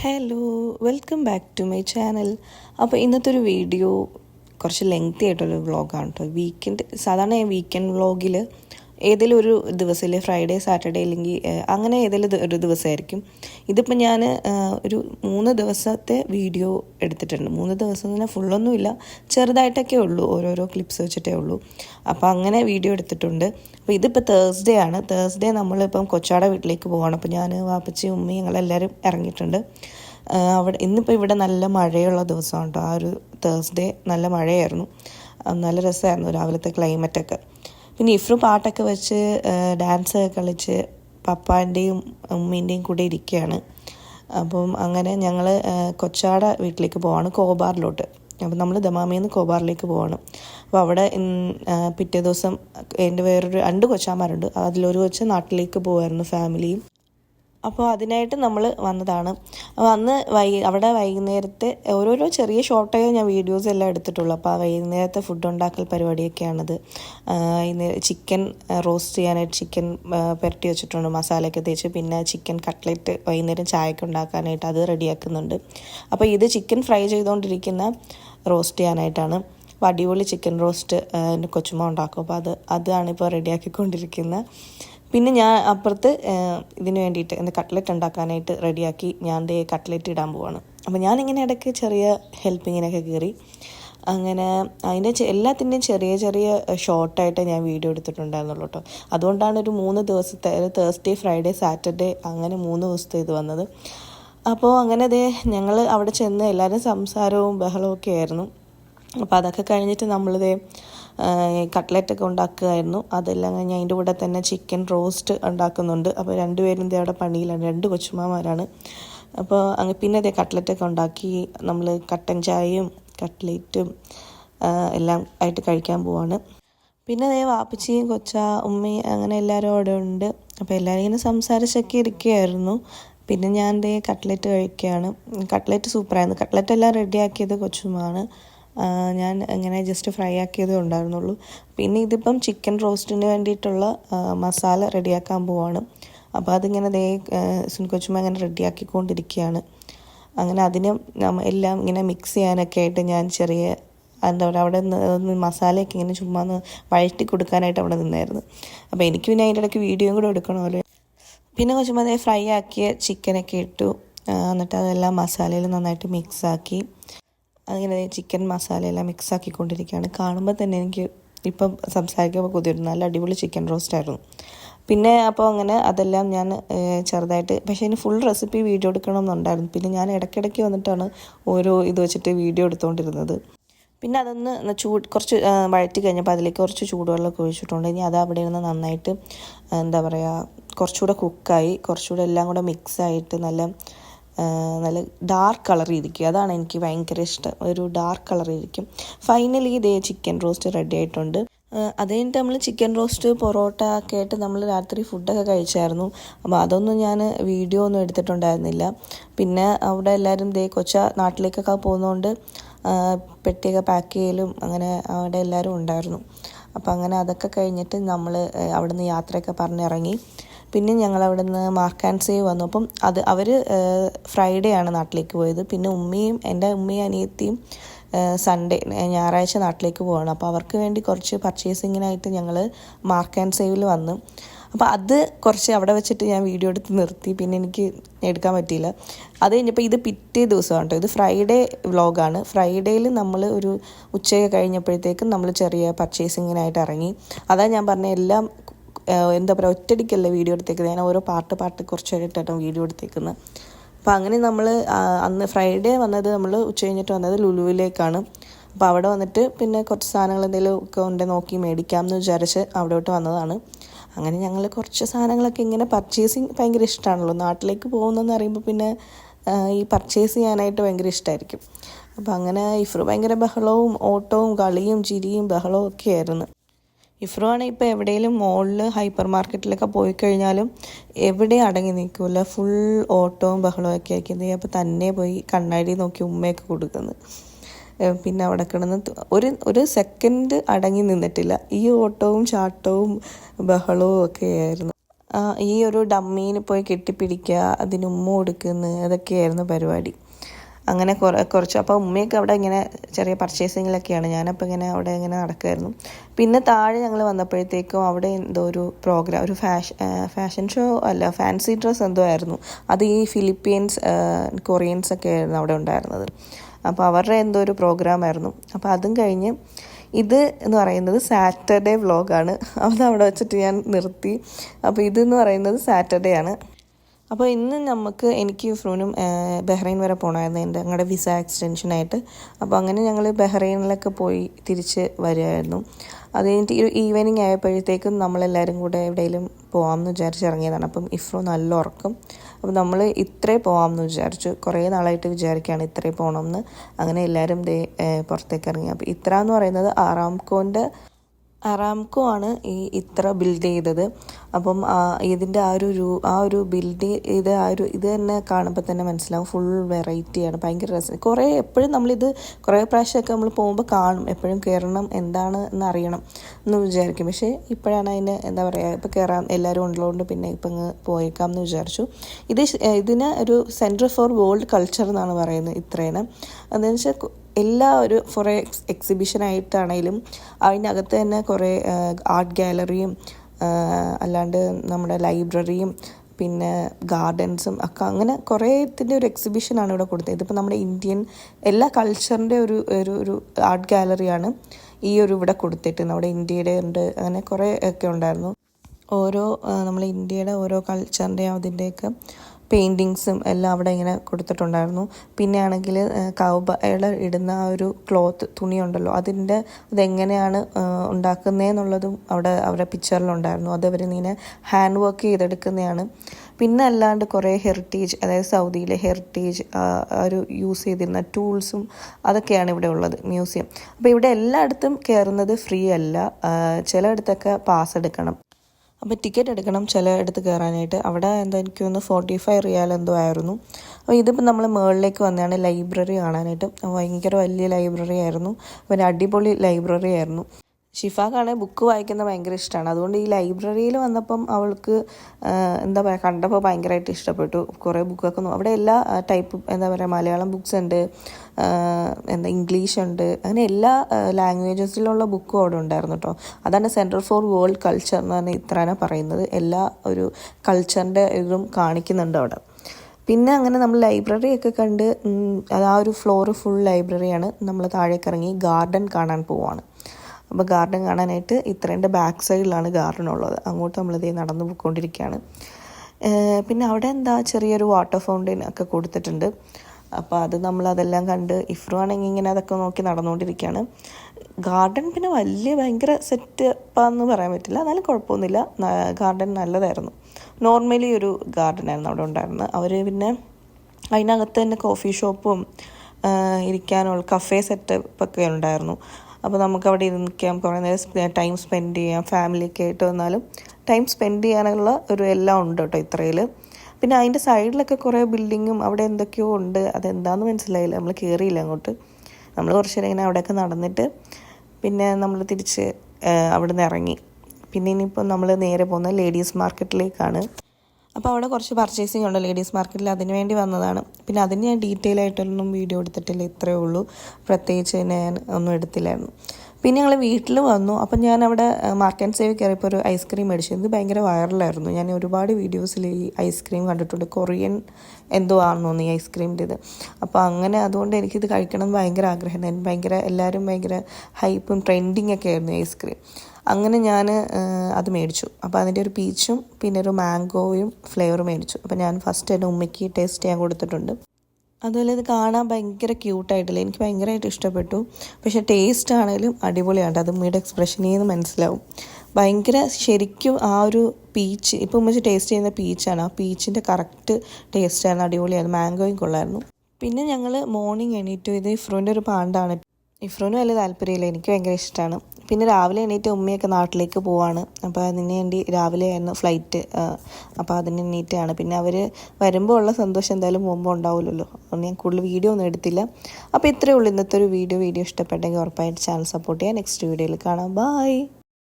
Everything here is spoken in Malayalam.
Hello welcome back to my channel അപ്പോൾ ഇന്നത്തെ ഒരു വീഡിയോ കുറച്ച് ലെങ്തി ആയിട്ടുള്ള വ്ളോഗാണ് കേട്ടോ വീക്കെൻഡ് സാധാരണ ഞാൻ വീക്കെൻഡ് വ്ളോഗിൽ ഏതെങ്കിലും ഒരു ദിവസമില്ലേ ഫ്രൈഡേ സാറ്റർഡേ അല്ലെങ്കിൽ അങ്ങനെ ഏതെങ്കിലും ഒരു ദിവസമായിരിക്കും. ഇതിപ്പോൾ ഞാൻ ഒരു മൂന്ന് ദിവസത്തെ വീഡിയോ എടുത്തിട്ടുണ്ട്. മൂന്ന് ദിവസം തന്നെ ഫുള്ളൊന്നുമില്ല ചെറുതായിട്ടൊക്കെ ഉള്ളൂ. ഓരോരോ ക്ലിപ്സ് വെച്ചിട്ടേ ഉള്ളൂ. അപ്പോൾ അങ്ങനെ വീഡിയോ എടുത്തിട്ടുണ്ട്. അപ്പോൾ ഇതിപ്പോൾ തേഴ്സ്ഡേ ആണ്. തേഴ്സ്ഡേ നമ്മളിപ്പം കൊച്ചാട വീട്ടിലേക്ക് പോവാണ്. അപ്പോൾ ഞാൻ വാപ്പച്ചി ഉമ്മി ഞങ്ങളെല്ലാവരും ഇറങ്ങിയിട്ടുണ്ട്. അവിടെ ഇന്നിപ്പോൾ ഇവിടെ നല്ല മഴയുള്ള ദിവസമാണ് കേട്ടോ. ആ ഒരു തേഴ്സ്ഡേ നല്ല മഴയായിരുന്നു. നല്ല രസമായിരുന്നു രാവിലത്തെ ക്ലൈമറ്റൊക്കെ പിന്നെ ഇഫ്രു പാട്ടൊക്കെ വെച്ച് ഡാൻസ് ഒക്കെ കളിച്ച് പപ്പാന്റെയും ഉമ്മീന്റെയും കൂടെ ഇരിക്കുകയാണ് അപ്പം അങ്ങനെ ഞങ്ങൾ കൊച്ചാട വീട്ടിലേക്ക് പോവാണ് കോബാറിലോട്ട്. അപ്പം നമ്മൾ ദമാമിയിൽ നിന്ന് കോബാറിലേക്ക് പോവാണ്. അപ്പോൾ അവിടെ പിറ്റേ ദിവസം എന്റെ വേറൊരു രണ്ട് കൊച്ചാമാരുണ്ട് അതിലൊരു കൊച്ച് നാട്ടിലേക്ക് പോകുമായിരുന്നു ഫാമിലിയും. അപ്പോൾ അതിനായിട്ട് നമ്മൾ വന്നതാണ്. വന്ന് വൈ അവിടെ വൈകുന്നേരത്തെ ഓരോരോ ചെറിയ ഷോർട്ടായി ഞാൻ വീഡിയോസ് എല്ലാം എടുത്തിട്ടുള്ളൂ. അപ്പോൾ വൈകുന്നേരത്തെ ഫുഡ് ഉണ്ടാക്കൽ പരിപാടിയൊക്കെയാണത്. ചിക്കൻ റോസ്റ്റ് ചെയ്യാനായിട്ട് ചിക്കൻ പുരട്ടി വെച്ചിട്ടുണ്ട്. മസാലയൊക്കെ തേച്ച് പിന്നെ ചിക്കൻ കട്ട്ലറ്റ് വൈകുന്നേരം ചായക്ക് ഉണ്ടാക്കാനായിട്ട് അത് റെഡിയാക്കുന്നുണ്ട്. അപ്പോൾ ഇത് ചിക്കൻ ഫ്രൈ ചെയ്തുകൊണ്ടിരിക്കുന്ന റോസ്റ്റ് ചെയ്യാനായിട്ടാണ്. അപ്പോൾ അടിപൊളി ചിക്കൻ റോസ്റ്റ് കൊച്ചുമ ഉണ്ടാക്കും. അപ്പോൾ അത് അതാണ് ഇപ്പോൾ റെഡിയാക്കിക്കൊണ്ടിരിക്കുന്നത് പിന്നെ ഞാൻ അപ്പുറത്ത് ഇതിന് വേണ്ടിയിട്ട് എന്റെ കട്ട്ലറ്റ് ഉണ്ടാക്കാനായിട്ട് റെഡിയാക്കി ഞാൻ ദേ കട്ട്ലറ്റ് ഇടാൻ പോവാണ്. അപ്പോൾ ഞാനിങ്ങനെ ഇടയ്ക്ക് ചെറിയ ഹെൽപ്പിങ്ങിനൊക്കെ കയറി അങ്ങനെ അതിന്റെ എല്ലാത്തിന്റെയും ചെറിയ ചെറിയ ഷോർട്ടായിട്ട് ഞാൻ വീഡിയോ എടുത്തിട്ടുണ്ടായിരുന്നുള്ളൂ കേട്ടോ അതുകൊണ്ടാണ് ഒരു മൂന്ന് ദിവസത്തെ തേഴ്സ്ഡേ ഫ്രൈഡേ സാറ്റർഡേ അങ്ങനെ മൂന്ന് ദിവസത്തെ ഇത് വന്നത്. അപ്പോൾ അങ്ങനെ അതേ ഞങ്ങൾ അവിടെ ചെന്ന് എല്ലാവരും സംസാരവും ബഹളവും ഒക്കെ ആയിരുന്നു. അപ്പോൾ അതൊക്കെ കഴിഞ്ഞിട്ട് നമ്മളിതേ കട്ട്ലറ്റൊക്കെ ഉണ്ടാക്കുകയായിരുന്നു. അതെല്ലാം കഴിഞ്ഞ് അതിന്റെ കൂടെ തന്നെ ചിക്കൻ റോസ്റ്റ് ഉണ്ടാക്കുന്നുണ്ട്. അപ്പോൾ രണ്ടുപേരും ഇതേ അവിടെ പണിയിലാണ്. രണ്ട് കൊച്ചുമാമാരാണ്. അപ്പോൾ അങ്ങ് പിന്നെ ഇതേ കട്ട്ലറ്റൊക്കെ ഉണ്ടാക്കി നമ്മൾ കട്ടൻ ചായയും കട്ട്ലേറ്റും എല്ലാം ആയിട്ട് കഴിക്കാൻ പോവാണ്. പിന്നെ അതേ വാപ്പച്ചിയും കൊച്ച ഉമ്മയും അങ്ങനെ എല്ലാവരും അവിടെ ഉണ്ട്. അപ്പോൾ എല്ലാവരും ഇങ്ങനെ സംസാരിച്ചൊക്കെ ഇരിക്കുകയായിരുന്നു. പിന്നെ ഞാൻ ദേ കട്ട്ലറ്റ് കഴിക്കുകയാണ്. കട്ട്ലറ്റ് സൂപ്പറായിരുന്നു. കട്ട്ലറ്റ് എല്ലാം റെഡിയാക്കിയത് കൊച്ചുമാണ്. ഞാൻ ഇങ്ങനെ ജസ്റ്റ് ഫ്രൈ ആക്കിയതേ ഉണ്ടായിരുന്നുള്ളൂ. പിന്നെ ഇതിപ്പം ചിക്കൻ റോസ്റ്റിന് വേണ്ടിയിട്ടുള്ള മസാല റെഡിയാക്കാൻ പോവാണ്. അപ്പോൾ അതിങ്ങനെ ദേ സുൻ കൊച്ചുമ അങ്ങനെ റെഡിയാക്കിക്കൊണ്ടിരിക്കുകയാണ് അങ്ങനെ അതിനും എല്ലാം ഇങ്ങനെ മിക്സ് ചെയ്യാനൊക്കെ ആയിട്ട് ഞാൻ ചെറിയ എന്താ പറയുക അവിടെ നിന്ന് മസാലയൊക്കെ ഇങ്ങനെ ചുമ്മാ ഒന്ന് വഴറ്റി കൊടുക്കാനായിട്ട് അവിടെ നിന്നായിരുന്നു. അപ്പോൾ എനിക്ക് പിന്നെ അതിന്റെ ഇടയ്ക്ക് വീഡിയോയും കൂടെ എടുക്കണമല്ലോ. പിന്നെ കൊച്ചുമ്പോൾ അതേ ഫ്രൈ ആക്കിയ ചിക്കനൊക്കെ ഇട്ടു. എന്നിട്ട് അതെല്ലാം മസാലയിൽ നന്നായിട്ട് മിക്സ് ആക്കി അതിങ്ങനെ ചിക്കൻ മസാലയെല്ലാം മിക്സ് ആക്കിക്കൊണ്ടിരിക്കുകയാണ്. കാണുമ്പോൾ തന്നെ എനിക്ക് ഇപ്പം സംസാരിക്കുമ്പോൾ കൊതിയുണ്ട് നല്ല അടിപൊളി ചിക്കൻ റോസ്റ്റ് ആയിരുന്നു. പിന്നെ അപ്പോൾ അങ്ങനെ അതെല്ലാം ഞാൻ ചെറുതായിട്ട് പക്ഷേ അതിന് ഫുൾ റെസിപ്പി വീഡിയോ എടുക്കണമെന്നുണ്ടായിരുന്നു. പിന്നെ ഞാൻ ഇടയ്ക്കിടയ്ക്ക് വന്നിട്ടാണ് ഓരോ ഇത് വെച്ചിട്ട് വീഡിയോ എടുത്തുകൊണ്ടിരുന്നത് പിന്നെ അതൊന്ന് ചൂട് കുറച്ച് വഴറ്റി കഴിഞ്ഞപ്പോൾ അതിലേക്ക് കുറച്ച് ചൂടുവെള്ളമൊക്കെ ഒഴിച്ചിട്ടുണ്ട്. ഇനി അത് അവിടെ ഇരുന്ന് നന്നായിട്ട് എന്താ പറയുക കുറച്ചുകൂടെ കുക്കായി കുറച്ചുകൂടെ എല്ലാം കൂടെ മിക്സായിട്ട് നല്ല നല്ല ഡാർക്ക് കളർ ഇരിക്കും. അതാണ് എനിക്ക് ഭയങ്കര ഇഷ്ടം. ഒരു ഡാർക്ക് കളർ ഇരിക്കും. ഫൈനലി ഇതേ ചിക്കൻ റോസ്റ്റ് റെഡി ആയിട്ടുണ്ട്. അത് കഴിഞ്ഞിട്ട് നമ്മൾ ചിക്കൻ റോസ്റ്റ് പൊറോട്ട ഒക്കെ ആയിട്ട് നമ്മൾ രാത്രി ഫുഡൊക്കെ കഴിച്ചായിരുന്നു. അപ്പോൾ അതൊന്നും ഞാൻ വീഡിയോ ഒന്നും എടുത്തിട്ടുണ്ടായിരുന്നില്ല. പിന്നെ അവിടെ എല്ലാവരും ദേ കൊച്ച നാട്ടിലേക്കൊക്കെ പോകുന്നതുകൊണ്ട് പെട്ടിയൊക്കെ പാക്ക് ചെയ്യലും അങ്ങനെ അവിടെ എല്ലാവരും ഉണ്ടായിരുന്നു. അപ്പോൾ അങ്ങനെ അതൊക്കെ കഴിഞ്ഞിട്ട് നമ്മൾ അവിടെ നിന്ന് യാത്രയൊക്കെ പറഞ്ഞിറങ്ങി. പിന്നെ ഞങ്ങൾ അവിടെ നിന്ന് മാർക്ക് ആൻഡ് സേവ് വന്നു. അപ്പം അത് അവർ ഫ്രൈഡേ ആണ് നാട്ടിലേക്ക് പോയത്. പിന്നെ ഉമ്മയും എന്റെ ഉമ്മയും അനിയത്തിയും സൺഡേ ഞായറാഴ്ച നാട്ടിലേക്ക് പോവാണ്. അപ്പോൾ അവർക്ക് വേണ്ടി കുറച്ച് പർച്ചേസിങ്ങിനായിട്ട് ഞങ്ങൾ മാർക്ക് ആൻഡ് സേവിൽ വന്നു. അപ്പോൾ അത് കുറച്ച് അവിടെ വെച്ചിട്ട് ഞാൻ വീഡിയോ എടുത്ത് നിർത്തി. പിന്നെ എനിക്ക് എടുക്കാൻ പറ്റിയില്ല. അത് കഴിഞ്ഞപ്പോൾ ഇത് പിറ്റേ ദിവസമാണ് കേട്ടോ. ഇത് ഫ്രൈഡേ വ്ളോഗാണ് ഫ്രൈഡേയിൽ നമ്മൾ ഒരു ഉച്ചയൊക്കെ കഴിഞ്ഞപ്പോഴത്തേക്കും നമ്മൾ ചെറിയ പർച്ചേസിങ്ങിനായിട്ട് ഇറങ്ങി. അതാ ഞാൻ പറഞ്ഞ എല്ലാം എന്താ പറയുക ഒറ്റടിക്കല്ല വീഡിയോ എടുത്തേക്കുന്നത്? ഞാൻ ഓരോ പാട്ട് പാട്ട് കുറച്ചായിട്ടാണ് വീഡിയോ എടുത്തേക്കുന്നത്. അപ്പോൾ അങ്ങനെ നമ്മൾ അന്ന് ഫ്രൈഡേ വന്നത് നമ്മൾ ഉച്ച കഴിഞ്ഞിട്ട് വന്നത് ലുലുവിലേക്കാണ്. അപ്പോൾ അവിടെ വന്നിട്ട് പിന്നെ കുറച്ച് സാധനങ്ങൾ എന്തെങ്കിലും ഒക്കെ ഉണ്ട് നോക്കി മേടിക്കാം എന്ന് വിചാരിച്ച് അവിടോട്ട് വന്നതാണ്. അങ്ങനെ ഞങ്ങൾ കുറച്ച് സാധനങ്ങളൊക്കെ ഇങ്ങനെ പർച്ചേസിങ് ഭയങ്കര ഇഷ്ടമാണല്ലോ നാട്ടിലേക്ക് പോകുന്നതെന്ന് പറയുമ്പോൾ പിന്നെ ഈ പർച്ചേസ് ചെയ്യാനായിട്ട് ഭയങ്കര ഇഷ്ടമായിരിക്കും അപ്പോൾ അങ്ങനെ ഇഫ്രു ഭയങ്കര ബഹളവും ഓട്ടവും കളിയും ചിരിയും ബഹളവും ഒക്കെ ആയിരുന്നു. ഇഫ്രു ആണ് ഇപ്പോൾ എവിടെയെങ്കിലും മോളിൽ ഹൈപ്പർ മാർക്കറ്റിലൊക്കെ പോയി കഴിഞ്ഞാലും എവിടെ അടങ്ങി നിൽക്കില്ല ഫുൾ ഓട്ടവും ബഹളവും ഒക്കെ ആയിരിക്കുന്നത് അപ്പോൾ തന്നെ പോയി കണ്ണാടി നോക്കി ഉമ്മയൊക്കെ കൊടുക്കുന്നത് പിന്നെ അവിടെ കിടന്ന് ഒരു ഒരു സെക്കൻഡ് അടങ്ങി നിന്നിട്ടില്ല. ഈ ഓട്ടവും ചാട്ടവും ബഹളവും ഒക്കെ ആയിരുന്നു. ഈ ഒരു ഡമ്മീന് പോയി കെട്ടിപ്പിടിക്കുക അതിന് ഉമ്മ കൊടുക്കുന്നത് അതൊക്കെയായിരുന്നു പരിപാടി. അങ്ങനെ കുറ കുറച്ച്. അപ്പോൾ ഉമ്മയൊക്കെ അവിടെ ഇങ്ങനെ ചെറിയ പർച്ചേസിങ്ങിലൊക്കെയാണ് ഞാനപ്പോൾ ഇങ്ങനെ അവിടെ ഇങ്ങനെ നടക്കുമായിരുന്നു പിന്നെ താഴെ ഞങ്ങൾ വന്നപ്പോഴത്തേക്കും അവിടെ എന്തോ ഒരു പ്രോഗ്രാം ഒരു ഫാഷൻ ഫാഷൻ ഷോ അല്ല ഫാൻസി ഡ്രസ്സ് എന്തോ ആയിരുന്നു. അത് ഈ ഫിലിപ്പീൻസ് കൊറിയൻസ് ഒക്കെ ആയിരുന്നു അവിടെ ഉണ്ടായിരുന്നത്. അപ്പോൾ അവരുടെ എന്തോ ഒരു പ്രോഗ്രാം ആയിരുന്നു. അപ്പോൾ അതും കഴിഞ്ഞ് ഇത് എന്ന് പറയുന്നത് സാറ്റർഡേ വ്ലോഗാണ് അത് അവിടെ വെച്ചിട്ട് ഞാൻ നിർത്തി. അപ്പോൾ ഇതെന്ന് പറയുന്നത് സാറ്റർഡേ ആണ്. അപ്പോൾ ഇന്ന് നമുക്ക് എനിക്ക് ഫ്രൂനും ബഹ്റൈൻ വരെ പോകണമായിരുന്നു എന്റെ ഞങ്ങളുടെ വിസ എക്സ്റ്റൻഷനായിട്ട് അപ്പോൾ അങ്ങനെ ഞങ്ങൾ ബഹ്റൈനിലൊക്കെ പോയി തിരിച്ച് വരികയായിരുന്നു. അത് കഴിഞ്ഞിട്ട് ഒരു ഈവനിങ് ആയപ്പോഴത്തേക്കും നമ്മളെല്ലാവരും കൂടെ എവിടെയെങ്കിലും പോകാമെന്ന് വിചാരിച്ച് ഇറങ്ങിയതാണ്. അപ്പം ഇഫ്രോ നല്ല ഉറക്കം. അപ്പം നമ്മൾ ഇത്രേ പോകാമെന്ന് വിചാരിച്ചു. കുറേ നാളായിട്ട് വിചാരിക്കുകയാണ് ഇത്രേ പോകണമെന്ന് അങ്ങനെ എല്ലാവരും ദേ പുറത്തേക്ക് ഇറങ്ങി. അപ്പോൾ ഇത്ര എന്ന് പറയുന്നത് ആറാംകോന്റെ അറാംകോ ആണ് ഈ ഇത്ര ബിൽഡ് ചെയ്തത്. അപ്പം ഇതിന്റെ ആ ഒരു രൂ- ആ ഒരു ബിൽഡ് ഇത് ആ ഒരു ഇത് തന്നെ കാണുമ്പോൾ തന്നെ മനസ്സിലാവും ഫുൾ വെറൈറ്റിയാണ് ഭയങ്കര രസം. കുറേ എപ്പോഴും നമ്മളിത് കുറേ പ്രാവശ്യമൊക്കെ നമ്മൾ പോകുമ്പോൾ കാണും. എപ്പോഴും കയറണം എന്താണ് എന്ന് അറിയണം എന്ന് വിചാരിക്കും. പക്ഷേ ഇപ്പോഴാണ് അതിന് എന്താ പറയുക ഇപ്പോൾ കയറാം എല്ലാവരും ഉള്ളതുകൊണ്ട് പിന്നെ ഇപ്പം അങ്ങ് പോയേക്കാം എന്ന് വിചാരിച്ചു. ഇത് ഇതിന് ഒരു സെന്റർ ഫോർ വേൾഡ് കൾച്ചർ എന്നാണ് പറയുന്നത് ഇത്രേനെ. അതെന്ന് വെച്ചാൽ എല്ലാ ഒരു കുറേ എക്സിബിഷൻ എക്സിബിഷനായിട്ടാണെങ്കിലും അതിനകത്ത് തന്നെ കുറേ ആർട്ട് ഗാലറിയും അല്ലാണ്ട് നമ്മുടെ ലൈബ്രറിയും പിന്നെ ഗാർഡൻസും ഒക്കെ അങ്ങനെ കുറേ ഇതിന്റെ ഒരു എക്സിബിഷനാണ് ഇവിടെ കൊടുത്തത്. ഇതിപ്പോൾ നമ്മുടെ ഇന്ത്യൻ എല്ലാ കൾച്ചറിന്റെ ഒരു ഒരു ഒരു ആർട്ട് ഗാലറിയാണ് ഈ ഒരു ഇവിടെ കൊടുത്തിട്ട് നമ്മുടെ ഇന്ത്യയുടെ ഉണ്ട് അങ്ങനെ കുറേ ഒക്കെ ഉണ്ടായിരുന്നു. ഓരോ നമ്മൾ ഇന്ത്യയുടെ ഓരോ കൾച്ചറിന്റെയും അതിന്റെയൊക്കെ പെയിന്റിങ്സും എല്ലാം അവിടെ ഇങ്ങനെ കൊടുത്തിട്ടുണ്ടായിരുന്നു. പിന്നെ ആണെങ്കിൽ കൗബയുടെ ഇടുന്ന ആ ഒരു ക്ലോത്ത് തുണിയുണ്ടല്ലോ അതിന്റെ അതെങ്ങനെയാണ് ഉണ്ടാക്കുന്നതെന്നുള്ളതും അവിടെ അവരുടെ പിക്ചറിലുണ്ടായിരുന്നു അത് അവർ ഇങ്ങനെ ഹാൻഡ് വർക്ക് ചെയ്തെടുക്കുന്നതാണ്. പിന്നെ അല്ലാണ്ട് കുറേ ഹെറിറ്റേജ് അതായത് സൗദിയിലെ ഹെറിറ്റേജ് ഒരു യൂസ് ചെയ്തിരുന്ന ടൂൾസും അതൊക്കെയാണ് ഇവിടെ ഉള്ളത് മ്യൂസിയം അപ്പോൾ ഇവിടെ എല്ലായിടത്തും കയറുന്നത് ഫ്രീ അല്ല. ചിലയിടത്തൊക്കെ പാസ് എടുക്കണം. അപ്പോൾ ടിക്കറ്റ് എടുക്കണം ചിലയിടത്ത് കയറാനായിട്ട് അവിടെ എന്താ എനിക്ക് ഒന്ന് ഫോർട്ടി ഫൈവ് റിയാൽ എന്തോ ആയിരുന്നു. അപ്പോൾ ഇതിപ്പോൾ നമ്മൾ മുകളിലേക്ക് വന്നതാണ് ലൈബ്രറി കാണാനായിട്ട്. ഭയങ്കര വലിയ ലൈബ്രറി ആയിരുന്നു. ഒരു അടിപൊളി ലൈബ്രറി ആയിരുന്നു. ഷിഫാക്കാണെങ്കിൽ ബുക്ക് വായിക്കുന്നത് ഭയങ്കര ഇഷ്ടമാണ് അതുകൊണ്ട് ഈ ലൈബ്രറിയിൽ വന്നപ്പം അവൾക്ക് എന്താ പറയുക കണ്ടപ്പോൾ ഭയങ്കരമായിട്ട് ഇഷ്ടപ്പെട്ടു. കുറേ ബുക്കൊക്കെ അവിടെ എല്ലാ ടൈപ്പ് എന്താ പറയുക മലയാളം ബുക്സ് ഉണ്ട് എന്താ ഇംഗ്ലീഷ് ഉണ്ട് അങ്ങനെ എല്ലാ ലാംഗ്വേജസിലുള്ള ബുക്കും അവിടെ ഉണ്ടായിരുന്നു കേട്ടോ അതാണ് സെന്റർ ഫോർ വേൾഡ് കൾച്ചർ എന്ന് പറഞ്ഞാൽ ഇത്രയാണ് പറയുന്നത്. എല്ലാ ഒരു കൾച്ചറിന്റെ ഇതും കാണിക്കുന്നുണ്ട് അവിടെ. പിന്നെ അങ്ങനെ നമ്മൾ ലൈബ്രറിയൊക്കെ കണ്ട് അത് ആ ഒരു ഫ്ലോർ ഫുൾ ലൈബ്രറിയാണ്. നമ്മൾ താഴേക്കിറങ്ങി ഗാർഡൻ കാണാൻ പോവാണ്. അപ്പോൾ ഗാർഡൻ കാണാനായിട്ട് ഇത്രേന്റെ ബാക്ക് സൈഡിലാണ് ഗാർഡൻ ഉള്ളത്. അങ്ങോട്ട് നമ്മളിത് നടന്നു പോയിക്കൊണ്ടിരിക്കുകയാണ്. പിന്നെ അവിടെ എന്താ ചെറിയൊരു വാട്ടർ ഫൗണ്ടൈൻ ഒക്കെ കൊടുത്തിട്ടുണ്ട്. അപ്പോൾ അത് നമ്മൾ അതെല്ലാം കണ്ട് ഇഫ്രു ആണെങ്കിൽ ഇങ്ങനെ അതൊക്കെ നോക്കി നടന്നുകൊണ്ടിരിക്കുകയാണ്. ഗാർഡൻ പിന്നെ വലിയ ഭയങ്കര സെറ്റപ്പാന്ന് പറയാൻ പറ്റില്ല. എന്നാലും കുഴപ്പമൊന്നുമില്ല. ഗാർഡൻ നല്ലതായിരുന്നു. നോർമലി ഒരു ഗാർഡൻ ആയിരുന്നു അവിടെ ഉണ്ടായിരുന്നത്. അവർ പിന്നെ അതിനകത്ത് തന്നെ കോഫി ഷോപ്പും ഇരിക്കാനുള്ള കഫേ സെറ്റപ്പ് ഒക്കെ ഉണ്ടായിരുന്നു. അപ്പോൾ നമുക്ക് അവിടെ ഇരിക്കാം കുറേ നേരം ടൈം സ്പെൻഡ് ചെയ്യാം. ഫാമിലിയൊക്കെ ആയിട്ട് വന്നാലും ടൈം സ്പെൻഡ് ചെയ്യാനുള്ള ഒരു എല്ലാം ഉണ്ട് കേട്ടോ ഇത്രയിൽ പിന്നെ അതിന്റെ സൈഡിലൊക്കെ കുറേ ബിൽഡിങ്ങും അവിടെ എന്തൊക്കെയോ ഉണ്ട്. അതെന്താണെന്ന് മനസ്സിലായില്ല. നമ്മൾ കയറിയില്ല അങ്ങോട്ട്. നമ്മൾ കുറച്ച് നേരം ഇങ്ങനെ അവിടെയൊക്കെ നടന്നിട്ട് പിന്നെ നമ്മൾ തിരിച്ച് അവിടെ നിന്ന് ഇറങ്ങി. പിന്നെ ഇനിയിപ്പോൾ നമ്മൾ നേരെ പോകുന്ന ലേഡീസ് മാർക്കറ്റിലേക്കാണ് അപ്പോൾ അവിടെ കുറച്ച് പർച്ചേസിങ് ഉണ്ട് ലേഡീസ് മാർക്കറ്റിൽ അതിന് വേണ്ടി വന്നതാണ്. പിന്നെ അതിന് ഞാൻ ഡീറ്റെയിൽ ആയിട്ടൊന്നും വീഡിയോ എടുത്തിട്ടില്ല ഇത്രയേ ഉള്ളൂ. പ്രത്യേകിച്ച് ഞാൻ ഒന്നും എടുത്തില്ലായിരുന്നു. പിന്നെ ഞങ്ങൾ വീട്ടിൽ വന്നു. അപ്പം ഞാൻ അവിടെ മാർക്ക് ആൻഡ് സേവ് കയറിയപ്പോൾ ഒരു ഐസ്ക്രീം മേടിച്ചു. ഇത് ഭയങ്കര വൈറലായിരുന്നു ഞാൻ ഒരുപാട് വീഡിയോസിൽ ഈ ഐസ്ക്രീം കണ്ടിട്ടുണ്ട്. കൊറിയൻ എന്തോ ആണെന്ന് ഈ ഐസ്ക്രീമിന്റെ ഇത്. അപ്പോൾ അങ്ങനെ അതുകൊണ്ട് എനിക്കിത് കഴിക്കണം ഭയങ്കര ആഗ്രഹം. ഞാൻ ഭയങ്കര എല്ലാവരും ഭയങ്കര ഹൈപ്പും ട്രെൻഡിങ് ഒക്കെ ആയിരുന്നു ഐസ്ക്രീം അങ്ങനെ ഞാൻ അത് മേടിച്ചു. അപ്പോൾ അതിന്റെ ഒരു പീച്ചും പിന്നെ ഒരു മാംഗോയും ഫ്ലേവർ മേടിച്ചു. അപ്പോൾ ഞാൻ ഫസ്റ്റ് എന്റെ ഉമ്മയ്ക്ക് ടേസ്റ്റ് ചെയ്യാൻ കൊടുത്തിട്ടുണ്ട്. അതുപോലെ ഇത് കാണാൻ ഭയങ്കര ക്യൂട്ടായിട്ടില്ല? എനിക്ക് ഭയങ്കരമായിട്ട് ഇഷ്ടപ്പെട്ടു. പക്ഷേ ടേസ്റ്റ് ആണെങ്കിലും അടിപൊളിയാണ് അത് ഉമ്മയുടെ എക്സ്പ്രഷനിൽ നിന്ന് മനസ്സിലാവും. ഭയങ്കര ശരിക്കും ആ ഒരു പീച്ച് ഇപ്പോൾ ഉമ്മച്ച് ടേസ്റ്റ് ചെയ്യുന്ന പീച്ചാണ്. ആ പീച്ചിന്റെ കറക്റ്റ് ടേസ്റ്റായിരുന്നു അടിപൊളിയായിരുന്നു മാംഗോയും കൊള്ളായിരുന്നു. പിന്നെ ഞങ്ങൾ മോർണിംഗ് എണീറ്റു. ഇത് ഇഫ്രോന്റെ ഒരു പാണ്ടാണ്. ഇഫ്രോന് വലിയ താല്പര്യമില്ല. എനിക്ക് ഭയങ്കര ഇഷ്ടമാണ് പിന്നെ രാവിലെ എണീറ്റ് ഉമ്മയൊക്കെ നാട്ടിലേക്ക് പോവാണ്. അപ്പോൾ അതിന് വേണ്ടി രാവിലെ ആയിരുന്നു ഫ്ലൈറ്റ് അപ്പോൾ അതിന് എണീറ്റാണ്. പിന്നെ അവർ വരുമ്പോൾ ഉള്ള സന്തോഷം എന്തായാലും പോകുമ്പോൾ ഉണ്ടാവില്ലല്ലോ അതുകൊണ്ട് ഞാൻ കൂടുതൽ വീഡിയോ ഒന്നും എടുത്തില്ല. അപ്പോൾ ഇത്രയേ ഉള്ളൂ. ഇന്നത്തെ ഒരു വീഡിയോ വീഡിയോ ഇഷ്ടപ്പെട്ടെങ്കിൽ ഉറപ്പായിട്ട് ചാനൽ സപ്പോർട്ട് ചെയ്യാം നെക്സ്റ്റ് വീഡിയോയിൽ കാണാം. ബായ്